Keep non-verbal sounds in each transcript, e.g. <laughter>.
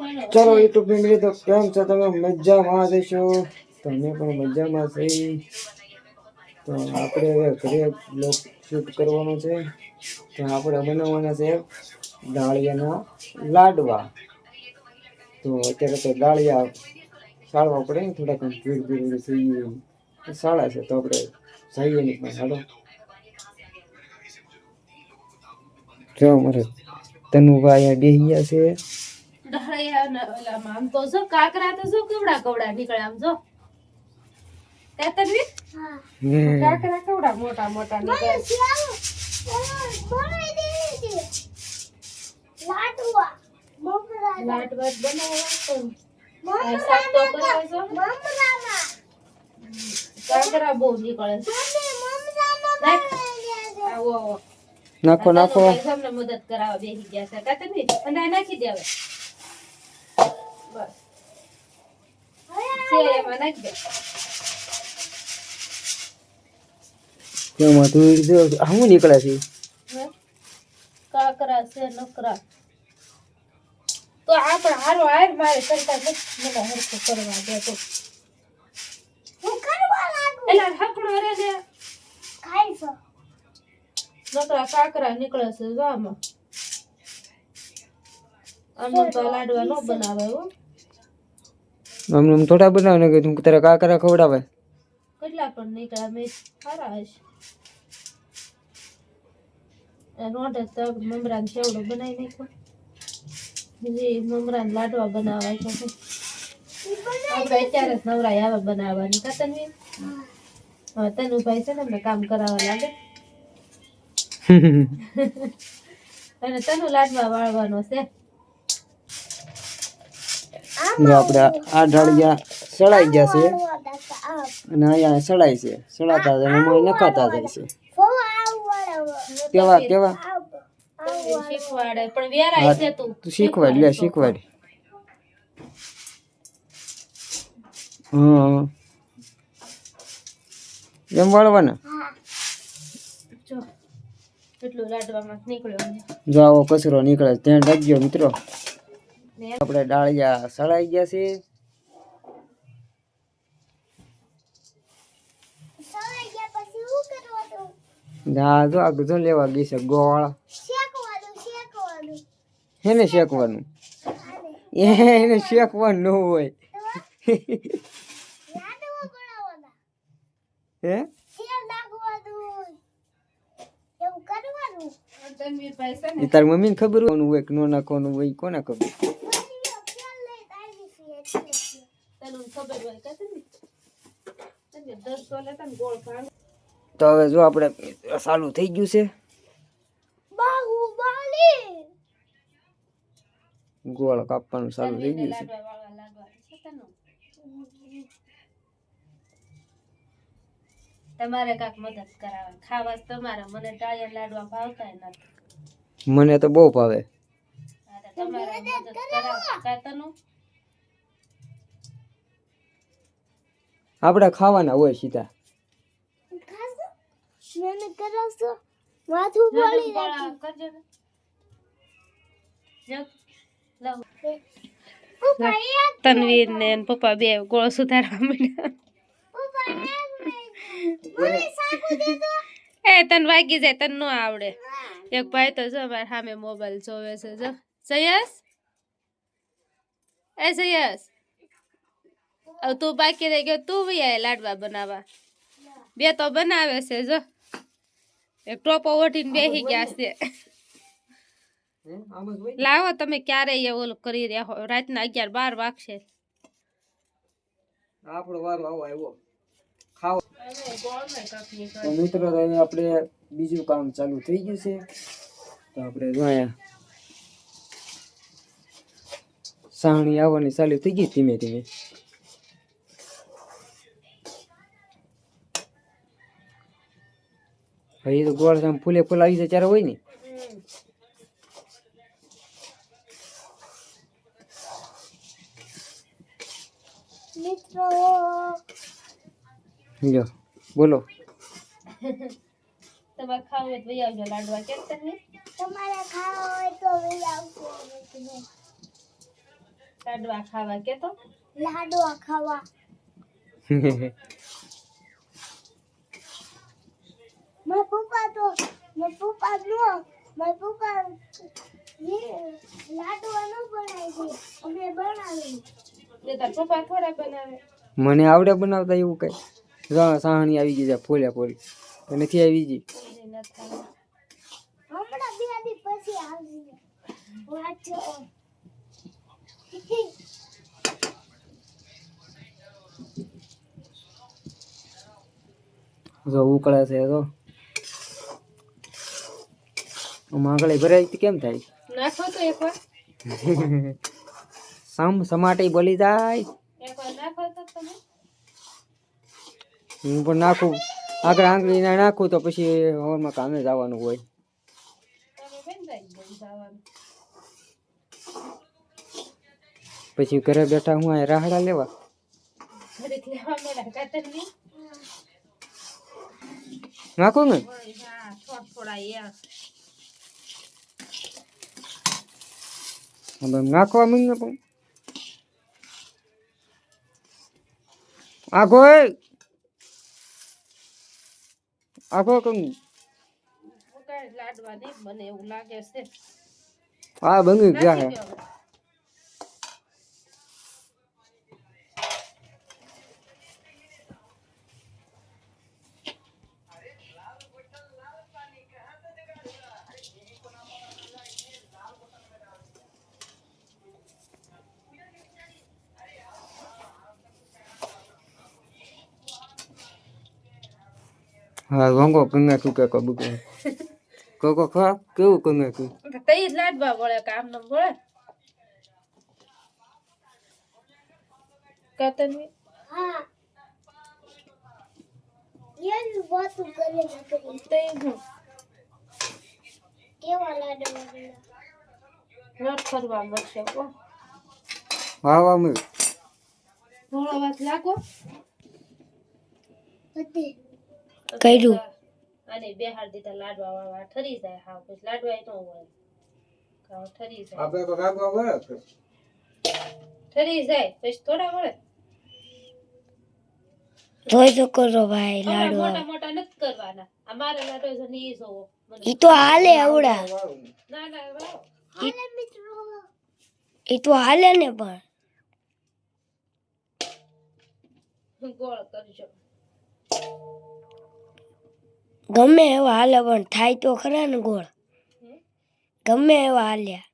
ચાલો YouTube family તો કેમ છો? તમે મજામાં દેશો તમે પણ મજામાં છે. તો આપણે હવે ઘરે બ્લોગ શૂટ કરવાનો છે. તો આપણે બનાવવાના છે દાળિયાના લાડવા. તો અત્યારે તો દાળિયા સાળવા પડે થોડાક ભીડ ભીડ થઈ સાળા છે, તો આપણે જઈએ નહીં પણ, હાલો. જો અમારે તનુભાઈ બેસી ગયા છે. ઓલામાં આમ તો જો કાકરા તો જો કેવડા કવડા નીકળે આમ જો. તે તન્વી હમ. કાકરા કેવડા મોટા મોટા નીકળે? લાટ વાત બનાવવા કાકરા બહુ નીકળે નાખો નાખો. મદદ કરાવવા બેસી ગયા છે. કાતે નહીં અને આ નાખી દે હવે બસ દે આ નીકળે છે કાકરા. છે નકરા તો આપણે હારો હાર મારે કરતા કરવા દે તો એલા ઠાકડો રે ને નકરા કાકરા નીકળે છે જો આમાં. લાડવા ન બનાવે હો. આમ આમ થોડા બનાવે ને કે તું તારા કાકરા ખવડાવે. કેટલા પણ નીકળ્યા મેં સારા હશે. રોટે તો મમરાન સેવડો બનાવી નાખ્યો. હજી મમરાન લાડવા બનાવવા છે આપણે અત્યારે જ નવરાય આવે બનાવવાની. કા તનવી? હા તનુ ભાઈ છે ને અમને કામ કરાવવા લાગે. <laughs> અને તનુ લાડવા વાળવાનો છે. જો આપણે આ ઢાળિયા સળાઈ ગયા છે. અને અહીંયા સળાય છે. સળાતા જાય એમાં નખાતા જાય છે. કેવા કેવા? શીખવાડે લે શીખવાડ. હા એમ વાળવાના? જો કેટલું લાડવામાં નીકળ્યો જો આવો કચરો નીકળે. ધ્યાન રાખજો મિત્રો. આપણે ડાળિયા સળાઈ ગયા છે. ના જો આ બધું લેવા ગઈ છે ગોળ. એને શેકવાનું. એને શેકવાનું ન હોય. હે? તારી મમ્મીને ખબર હોય કે નાખવાનું હોય કોને ખબર? તને ખબર હોય કે તને તને દસ તોલે તને ગોળ ભાંગ તો હવે જો આપણે ચાલુ થઈ ગયું છે. ગોળ કાપવાનું ચાલુ થઈ ગયું છે. તમારે કાક મદદ કરાવે. ખાવા જ તમારે. મને ટાયર લાડવા ભાવતા નથી. મને તો બહુ ભાવે. તમારે મદદ કરાવે આપણે ખાવાના હોય સીધા. તનવીર ને. પપ્પા બે ગોળ સુધારવા માંડ્યા. એ તને વાગી જાય તને ન આવડે. એક ભાઈ તો જો મારા સામે મોબાઈલ જોવે છે જો. સયસ? એ સયસ? હવે તું બાકી રહી ગયો તું ભાઈ આય લાડવા બનાવવા. બે તો બનાવે છે જો. એક ટોપો ઓઢીને બેસી ગયા છે. લાવો તમે ક્યારે એ ઓલું કરી રહ્યા હો રાતના અગિયાર બાર વાગશે. આપણો વારો આવો આવ્યો તો મિત્રો હવે આપણે બીજું કામ ચાલુ થઈ ગયું છે. તો આપણે જો અહીંયા આવવાની ચાલુ થઈ ગઈ ધીમે ધીમે. એ તો ગોળ આમ ફૂલે ફૂલ આવી જાય ત્યારે હોય ને. જો બોલો. તમારે ખાવું હોય તો વહી આવજો લાડવા કેમ તમે લાડવા ખાવા કે તો લાડવા ખાવા. <laughs> મારા પપ્પા તો મારા પપ્પા નો મારા પપ્પા એ લાડવા નો બનાવી દે અમે બનાવી તે તાર પપ્પા થોડા બનાવે. મને આવડે બનાવતા એવું કઈ. સાહણી આવી ગઈ છે ફોલ્યા ફોલી. નથી આવી ગઈ? ન. હમણાં બે દી પછી આવશે વાંચો જો ઉકળે છે તો આમાં ભરાય કેમ થાય? નાખો તો એકવાર. <laughs> સમ સમાટે બોલી જાય. એકવાર નાખો તો તમે. હું પણ નાખું. આગળ આંગળી ના નાખું તો પછી હવામાં કામે જવાનું હોય. પછી ઘરે બેઠા હું આ રાહડા લેવા? નાખું ને? થોડા હવે નાખવા માંગે પણ આખો આખો કમ લાડવા નહીં બને એવું લાગે છે આ બંગી ગયા હે હા રંગો કંગા તું કે કબુ કે કોકો ખા કેવું કંગા તું તો તઈ જ લાડવા વળે કામ ન વળે કાતરની હા એની વાતું કરે ના કરી તઈ હું કેવા લાડવા બનાવ્યા? નટ ફરવા મળશે કો હા વાહ મેં થોડો વાત લાગો બધી કર્યું. અને બે હાર દીધા લાડવા વાળવા ઠરી જાય હા પછી લાડવા એ ન હોય. કાં ઠરી જાય. આપણે તો રાખવા પડે ઠરી જાય પછી થોડા વળે ધોઈ તો કરો ભાઈ લાડવા. મોટા મોટા નથી કરવાના. અમારે લાડો છે ને એ જોવો એ ઈ તો હાલે આવડા. ના ના. હાલે મિત્રો. ઈ તો હાલે ને પણ. ગોળ કરજો ગમે એવા હાલે પણ થાય તો ખરા ને ગોળ. ગમે એવા હાલ્યા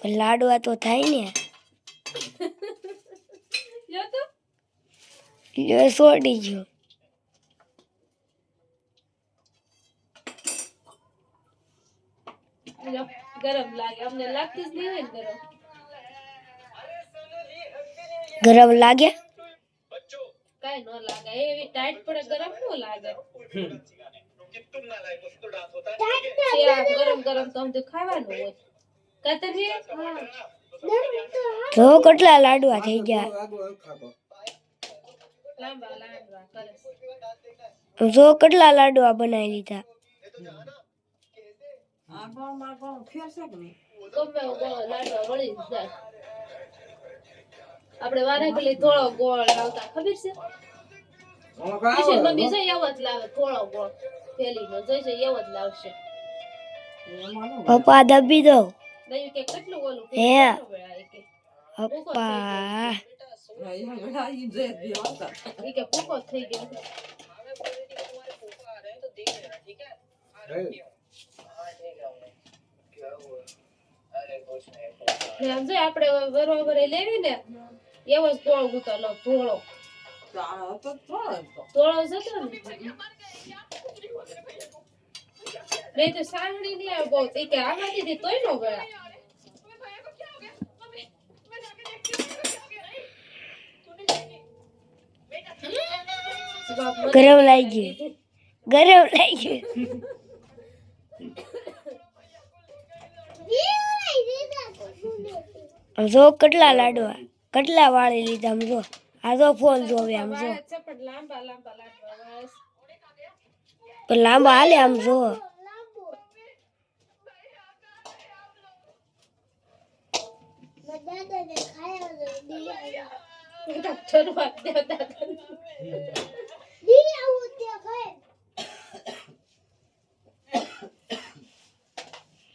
પણ લાડવા તો થાય ને. સોડી ગયો ગરમ લાગે. અમને લાગતી જ નહીં હોય ગરમ. ગરમ લાગે? કાઈ ન લાગે એવી ટાઈટ પડે ગરમ ન લાગે. ગરમ ગરમ તો અમને ખાવાનું હોય. કાતરી જો કેટલા લાડવા થઈ ગયા. જો કેટલા લાડવા બનાવી લીધા આપણે વારે પેલી થોડો ગોળ લાવતા ખબર છે? કિશન મમ્મી છે એવો જ લાવે થોડો ગોળ પેલી નો જોઈશે એવો જ લાવશે. પપ્પા દબી દો. કે કેટલું ઓલું હે. કે? પપ્પા. કે ભૂકો થઈ ગયો. આમ જો આપણે બરોબર એ લેવી ને એવો જ ગોળ ગુતેલો ધોળો ગરમ લાગી ગયું ગરમ લાગી ગયું જો કેટલા લાડવા કેટલા વાળી લીધા આમ જો. આ તો ફોન જોવે આમ જો. પણ લાંબા હાલે આમ જો. ક્યાં જાઉં? ખાયા વગર દી આવ્યા. ડોક્ટર વાત દેવતા દી આવું ત્યાં ખાય.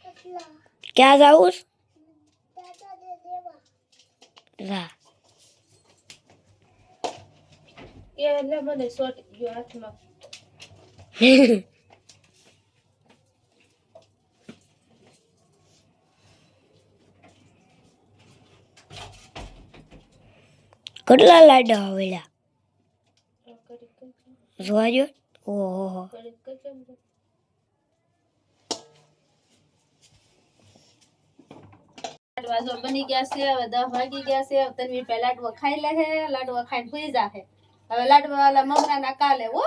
કેટલા ક્યાં જાવું છે? દાદાને દેવા. રા એ એટલે મને શોટ ગયો હાથમાં કેટલા લાડવા આવેલા આ કરી કરી જોવા જો ઓહો. કરી કરી કેમ છે? લાડવા જો બની ગયા છે હવે દસ વાગી ગયા છે. તન્વી પહેલા લાડવા ખાઈ લે છે લાડવા ખાઈને સુઈ જાશે હવે લાડવા વાળા મમરાના કાલે હો.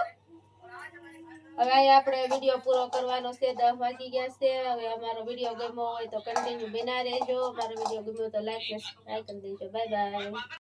હવે અહીંયા આપણે વીડિયો પૂરો કરવાનો છે, દસ વાગી ગયા છે. હવે અમારો વીડિયો ગમ્યો હોય તો કન્ટિન્યુ બિના રહેજો. અમારો વીડિયો ગમ્યો તો લાઈક લાઈક કરી દેજો. Bye bye